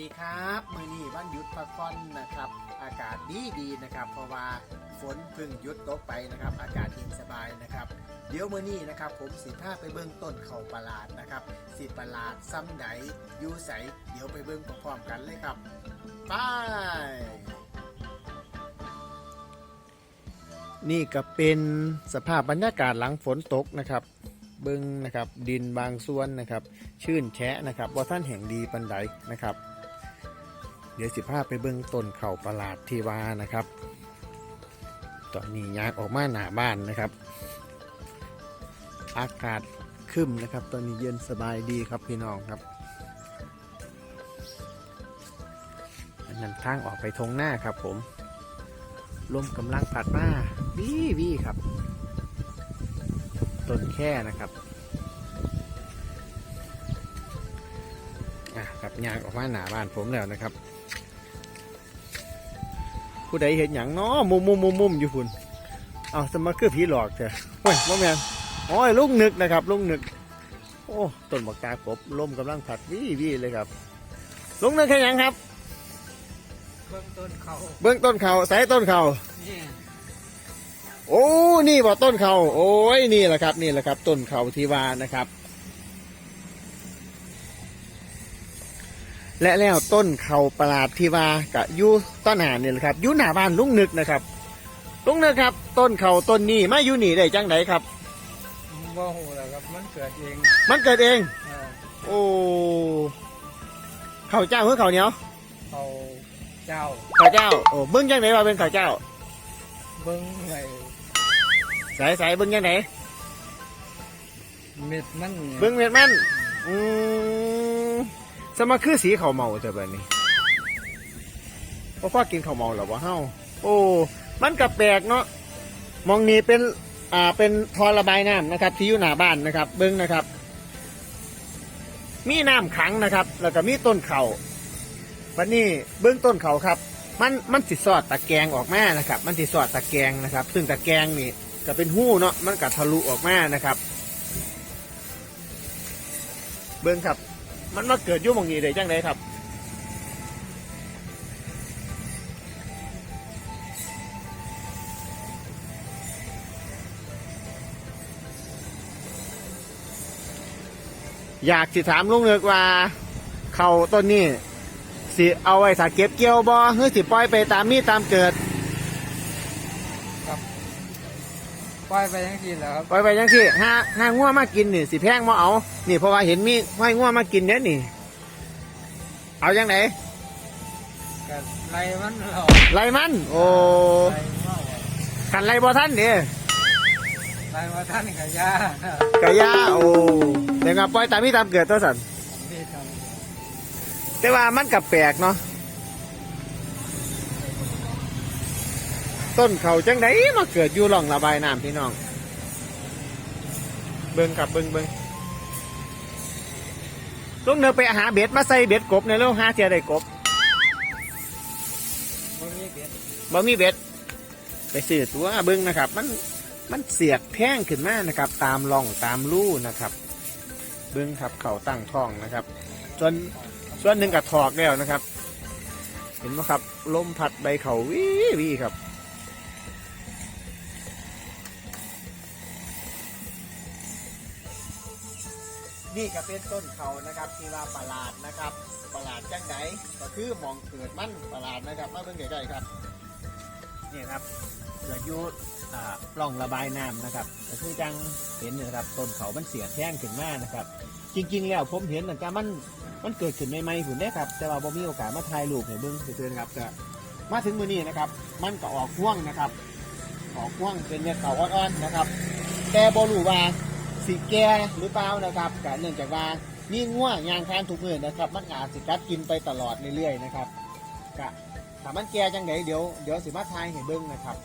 ดีครับมือนี้วันหยุดพักผ่อนนะครับ อากาศดีดีนะครับ เพราะว่าฝนเพิ่งหยุดตกไปนะครับ อากาศเย็นสบายนะครับ เดี๋ยวมือนี้นะครับ ผมสิพาไปเบื้องต้นเขาประหลาดนะครับสิประหลาดซ้ำไหนยูใสเดี๋ยวไปเบื้องพร้อมๆกันเลยครับไปนี่ก็เป็นสภาพบรรยากาศหลังฝนตกนะครับเบิ้งนะครับดินบางส่วนนะครับ ชื่นแฉะนะครับว่าท่านแห่งดีปันไดนะครับ เดี๋ยวสิพาไปเบิ้งต้นเข่าประหลาดที่ว่านะครับ ตอนนี้ยางออกมาหนาบ้านนะครับ อากาศคึมนะครับ ตอนนี้เย็นสบายดีครับพี่น้องครับอันนั้นทางออกไปทงหน้าครับผมลมกำลังผัดมาวีวีครับต้นแค่นะครับอะครับยางออกมาหนาบ้านผมแล้วนะครับ ผู้ใดเห็นอย่างน้อมุมมุมมุมมุมอยู่พุ่นเอาสมาคือผีหลอกเถอะโอ้ยบ่แมนโอ้ยลุงนึกนะครับลุงนึก โอ้ต้นบักกากบลมกำลังผัดวีวีเลยครับลุงนึกแค่ยังครับ เบื้องต้นเขาเบื้องต้นเขาใส่ต้นเขานี่โอ้นี่บ่ต้นเขาโอ้ยนี่แหละครับ นี่แหละครับ ต้นเขาที่ว่านะครับ และแล้วต้นเขาประหลาดที่ว่ากะอยู่ต้นหานี่แหละครับอยู่หน้าบ้านลุงนึกนะครับ ลุงนึกครับ ต้นเขาต้นนี้มาอยู่นี่ได้จังไดครับว่าหูแล้วครับมันเกิดเองมันเกิดเองเออโอ้ข้าวเจ้าหรือข้าวเหนียวเขาเจ้าข้าวเจ้าโอ้เบิ้งจังไดว่าเป็นข้าวเจ้าเบิ้งไอ้สายสายเบิ้งจังไดเม็ดมันเบิ้งเม็ดมันอืม สมาคือสีข้าวเมาแต่แบบนี้เพราะพ่อกินข้าวเมาหรอวะเฮ้าโอ้ มันกับแปลกเนาะมองนี้เป็นอ่าเป็นทอระบายน้ำนะครับ ที่อยู่หน้าบ้านนะครับ เบิ้งนะครับ มีน้ำขังนะครับ แล้วก็มีต้นเขาวันนี้เบื้องต้นเขาครับ มันมันสิสอดตะแกงออกมานะครับ มันสิสอดตะแกงนะครับ ซึ่งตะแกงนี่ก็เป็นหู้เนาะมันก็ทะลุออกมานะครับ เบิ้องครับ มันมาเกิดยุ่หมองนี้ได้จังไดครับ อยากสิถามลุงเลือกว่า เขาต้นนี้สิเอาไว้ถ้าเก็บเกี่ยวบ่หรือสิปล่อยไปตามมีตามเกิด ปล่อยไปยังทีแล้วครับปล่อยไปยังที่ห้าห้างัวมากินนี่สิแพงมาเอา นี่เพราะว่าเห็นมีห้อยงัวมากินเนี่ยนี่ เอาจังไหนกันไรมันหลอกไล่มัน โอ้ไรเมาขันไล่บ่ท่านเด้ไรมาท่านกับยากะยาโอ้เดี๋ยวกับปล่อยตามมีตามเกิดตัวสันที่ทแต่ว่ามันกับแปลกเนาะ ต้นเขาจังไดมาเกิดอยู่หล่องระบายน้ำพี่น้อง เบิ่งกับเบิ่งเบิ่งลุงเนือไปหาเบ็ดมาใส่เบ็ดกบในเร็วหาเทียได้กบำมันมีเบ็ดบ่มีเบ็ด ไปซื้อตัวเบิ่งนะครับ มันมันเสียดแท่งขึ้นมานะครับ ตามร่องตามรูนะครับ เบิ่งครับเขาตั้งท้องนะครับส่วนส่วนหนึ่งกับถอกแล้วนะครับ เห็นไหมครับลมพัดใบเขาวิวิครับ นี่ก็เป็นต้นเขานะครับที่ว่าประหลาดนะครับ ประหลาดจังไดก็คือหมองเกิดมันประหลาดนะครับมาเบิ่งใกล้ๆครับนี่ครับเกิดอยูอ่าปล่องระบายน้ำนะครับก็คือจังเห็นนะครับต้นเขามันเสียแท่งขึ้นมานะครับ จริง ๆ แล้วผมเห็นแต่ก็มันมันเกิดขึ้นใหม่ๆผุนได้ครับ แต่ว่าผมมีโอกาสมาถ่ายรูปให้เบิ่งเพื่อนครับก็มาถึงมือนี้นะครับ มันก็ออกพ่วงนะครับ ออกพ่วงเป็นเม็ดเขาอ่อนๆนะครับ แต่บรูว่า สิแก่หรือเปล่านะครับก็เนื่องจากว่านี่ง่วงยางแทนทุกมือนะครับ มันอาจสิกัดกินไปตลอดเรื่อยๆนะครับก็ถ้ามันแก่จังไดเดี๋ยวเดี๋ยวสิมาทายให้เบิ้งนะครับ